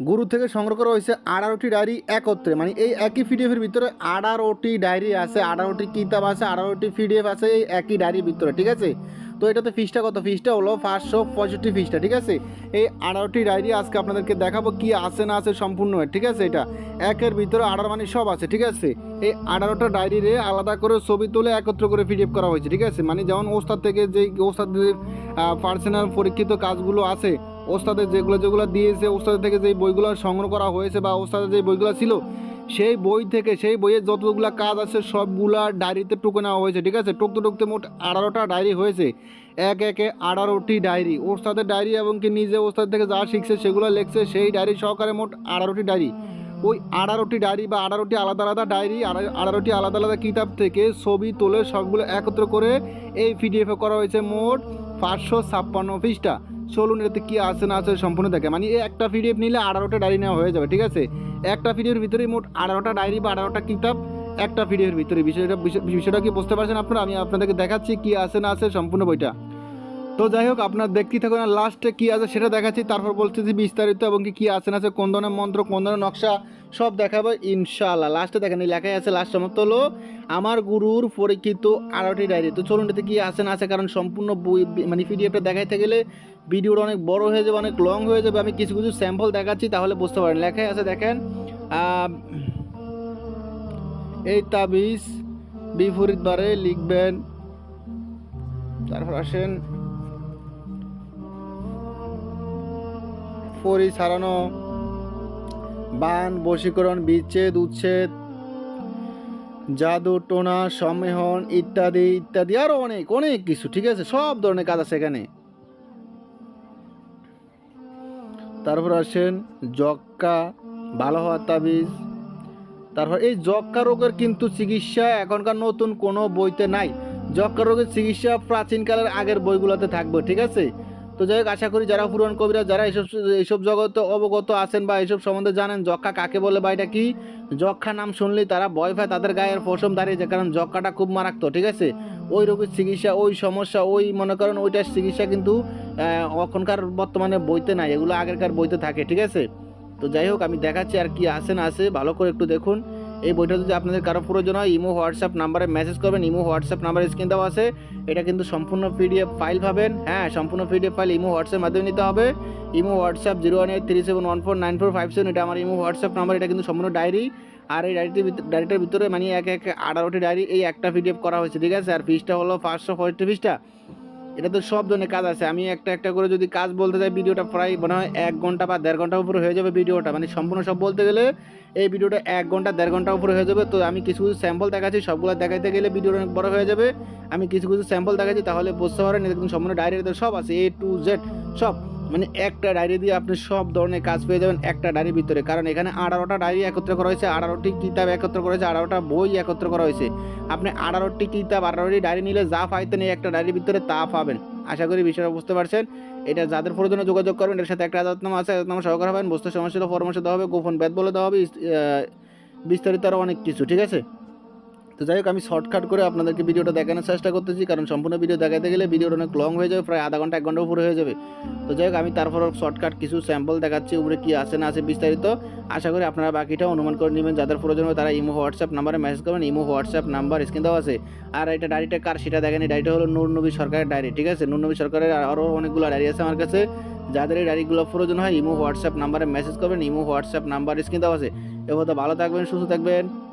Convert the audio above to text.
গুরু থেকে সংগ্রহ করা হয়েছে আঠারোটি ডায়েরি একত্রে। মানে এই একই পিডিএফের ভিতরে আঠারোটি ডায়েরি আছে আঠারোটি কিতাব আছে আঠারোটি পিডিএফ আছে, এই একই ডায়েরির ভিতরে, ঠিক আছে? তো এটাতে ফিসটা কত? ফিসটা হলো পাঁচশো পঁয়ষট্টি ফিসটা, ঠিক আছে? এই আঠারোটি ডায়েরি আজকে আপনাদেরকে দেখাবো কি আছে না আছে সম্পূর্ণ, ঠিক আছে এটা? একের ভিতরে আঠারো মানে সব আছে, ঠিক আছে? এই আঠারোটা ডায়েরিরে আলাদা করে ছবি তুলে একত্র করে পিডিএফ করা হয়েছে, ঠিক আছে? মানে যেমন ওস্তাদ থেকে যে ওস্তাদের পার্সোনাল পরীক্ষিত কাজগুলো আছে ওস্তাদের যেগুলো যেগুলো দিয়েছে, ওস্তাদের থেকে যেই বইগুলো সংগ্রহ করা হয়েছে বা ওস্তাদের যে বইগুলো ছিল, সেই বই থেকে, সেই বইয়ের যতগুলো কাজ আছে, সবগুলা ডায়েরিতে টুকে নেওয়া হয়েছে, ঠিক আছে? টুকতে টুকতে মোট আঠারোটা ডায়েরি হয়েছে। এক একে আঠারোটি ডায়েরি। ওস্তাদের ডায়েরি এবং কি নিজে ওস্তাদ থেকে যা শিখছে, সেগুলো লিখছে, সেই ডায়েরি সহকারে মোট আঠারোটি ডায়েরি। ওই আঠারোটি ডায়েরি বা আঠারোটি আলাদা আলাদা ডায়েরি আঠারোটি আলাদা আলাদা কিতাব থেকে ছবি তুলে সবগুলো একত্র করে এই পিডিএফে করা হয়েছে মোট পাঁচশো ছাপ্পান্ন পৃষ্ঠা। চলুন এতে কি আছে না আছে সম্পূর্ণ দেখে। মানে একটা পিডিএফ নিলে আঠারোটা ডায়েরি নেওয়া হয়ে যাবে, ঠিক আছে? একটা পিডিএফের ভিতরে মোট আঠারোটা ডায়েরি বা আঠারোটা কিতাব একটা পিডিএফের ভিতরে বিষয়টা বিষয়- বিষয়টা কি বুঝতে পারছেন আপনারা? আমি আপনাদেরকে দেখাচ্ছি কি আছে না আছে সম্পূর্ণ বইটা। তো যাই হোক, আপনার দেখতে থাকুন লাস্টে কী আছে সেটা দেখাচ্ছি। তারপর বলতেছি বিস্তারিত এবং কি কী আছে না আছে, কোন ধরনের মন্ত্র, কোন ধরনের নকশা, সব দেখাবো ইনশাআল্লাহ। লাস্টে দেখেন, এই লেখাই আছে লাস্ট সমাপ্ত হলো। আমার গুরুর পরীক্ষিত আরোটি ডায়েরি। তো চলুন, এতে কী আছে না আছে, কারণ সম্পূর্ণ বই মানে পিডিএফটা দেখাইতে গেলে ভিডিওটা অনেক বড় হয়ে যাবে, অনেক লং হয়ে যাবে। আমি কিছু কিছু স্যাম্পল দেখাচ্ছি, তাহলে বুঝতে পারেন। লেখাই আছে, দেখেন এই তাবিজ বিপরীত বারে লিখবেন। তারপর আসেন ফরি ছাড়ানো। বান, বশীকরণ, বিচ্ছেদ, উচ্ছেদ, জাদু, টোনা, সম্মেহন ইত্যাদি ইত্যাদি আরও অনেক অনেক কিছু, ঠিক আছে? সব ধরনের কাজ আছে এখানে। তারপর আসেন যক্কা ভালো হওয়ার তাবিজ। তারপর এই যক্কা রোগের কিন্তু চিকিৎসা এখনকার নতুন কোনো বইতে নাই। যক্কা রোগের চিকিৎসা প্রাচীনকালের আগের বইগুলোতে থাকবে, ঠিক আছে? তো যাই হোক, আশা করি যারা পুরাণ কবিরা যারা এইসব এইসব জগতে অবগত আছেন বা এইসব সম্বন্ধে জানেন, যক্ষা কাকে বলে বা এটা কি, যক্ষা নাম শুনলেই তারা ভয় পায়, তাদের গায়ের পশম দাঁড়িয়ে যায়, কারণ যক্ষাটা খুব মারাত্মক, ঠিক আছে? ওই রোগের চিকিৎসা, ওই সমস্যা, ওই মনে করেন ওইটার চিকিৎসা কিন্তু এখনকার বর্তমানে বইতে নাই, এগুলো আগেরকার বইতে থাকে, ঠিক আছে? তো যাই হোক, আমি দেখাচ্ছি আর কি আছে না আছে, ভালো করে একটু দেখুন। এই বইটা যদি আপনাদের কারও প্রয়োজন হয়, ইমো, হোয়াটসঅ্যাপ নাম্বারে মেসেজ করবেন, ইমো, হোয়াটসঅ্যাপ নাম্বারে স্ক্রিন দেওয়া আছে। এটা কিন্তু সম্পূর্ণ পিডিএফ ফাইল পাবেন। হ্যাঁ সম্পূর্ণ পিডিএফ ফাইল ইমো হোয়াটসঅ্যাপ মাধ্যমে নিতে হবে। Imo, WhatsApp zero one eight three seven one four nine four five seven, এটা আমার ইমো, হোয়াটসঅ্যাপ নাম্বার, এটা কিন্তু সম্পূর্ণ ডায়েরি আর এই ডায়েরিটির ডায়েরিটার ভিতরে মানে এক এক আঠারোটি ডায়েরি এই একটা পিডিএফ করা হয়েছে, ঠিক আছে? আর ফিসটা হলো পাঁচশো পঁয়ষট্টি ফিসটা এটা তো সব ধরনের কাজ আছে। আমি একটা একটা করে যদি কাজ বলতে যাই, ভিডিওটা প্রায় মনে হয় এক ঘণ্টা বা দেড় ঘণ্টার উপরে হয়ে যাবে ভিডিওটা। মানে সম্পূর্ণ সব বলতে গেলে এই ভিডিওটা এক ঘণ্টা, দেড় ঘণ্টার উপরে হয়ে যাবে। তো আমি কিছু কিছু স্যাম্পল দেখাচ্ছি, সবগুলো দেখাইতে গেলে ভিডিওটা অনেক বড় হয়ে যাবে। আমি কিছু কিছু স্যাম্পল দেখাচ্ছি, তাহলে বুঝতে পারেন এরকম সম্পূর্ণ ডায়েরিতে সব আছে এ টু জেড সব। মানে একটা ডায়েরি দিয়ে আপনি সব ধরনের কাজ পেয়ে যাবেন একটা ডায়েরির ভিতরে। কারণ এখানে আঠারোটা ডায়েরি একত্র করা হয়েছে, আঠারোটি কিতাব একত্র করা হয়েছে, আঠারোটা বই একত্র করা হয়েছে। আপনি আঠারোটি কিতাব, আঠারোটি ডায়েরি নিলে যা পাইতেন এই একটা ডায়েরির ভিতরে তা পাবেন। আশা করি বিষয়টা বুঝতে পারছেন। এটা যাদের প্রয়োজনে যোগাযোগ করবেন এর সাথে একটা আদাতনামা আছে আদাতনামা সহকার হবেন বস্তু সমস্যা পরামর্শ দেওয়া হবে, গোপন ব্যাত বলে দেওয়া হবে বিস্তারিত আরও অনেক কিছু, ঠিক আছে? তো যাই হোক, আমি শর্টকাট করে আপনাদেরকে ভিডিওটা দেখানোর চেষ্টা করতেছি, কারণ সম্পূর্ণ ভিডিও দেখাতে গেলে ভিডিওটা অনেক লং হয়ে যাবে, প্রায় আধা ঘণ্টা, এক ঘণ্টা উপরে হয়ে যাবে। তো যাই হোক, আমি তারপর শর্টকাট কিছু স্যাম্পল দেখাচ্ছি, উপরে কি আছে না আছে বিস্তারিত। আশা করি আপনারা বাকিটা অনুমান করে নেবেন, যাদের প্রয়োজন হবে তারা ইমো হোয়াটসঅ্যাপ নাম্বারে মেসেজ করবেন, ইমো হোয়াটসঅ্যাপ নাম্বার স্ক্রিন দেওয়া আছে। আর এটা ডায়েরিটা কার সেটা দেখেন ডায়েরিটা হলো নূর নবী সরকারের ডায়েরি ঠিক আছে? নূর নবী সরকারের আরও অনেকগুলো ডায়েরি আছে আমার কাছে। যাদের এই ডায়েরিগুলো প্রয়োজন হয়, ইমো হোয়াটসঅ্যাপ নাম্বারে মেসেজ করবেন, ইমো হোয়াটসঅ্যাপ নাম্বার স্ক্রিন দেওয়া আছে। এবার তো ভালো থাকবেন, সুস্থ থাকবেন।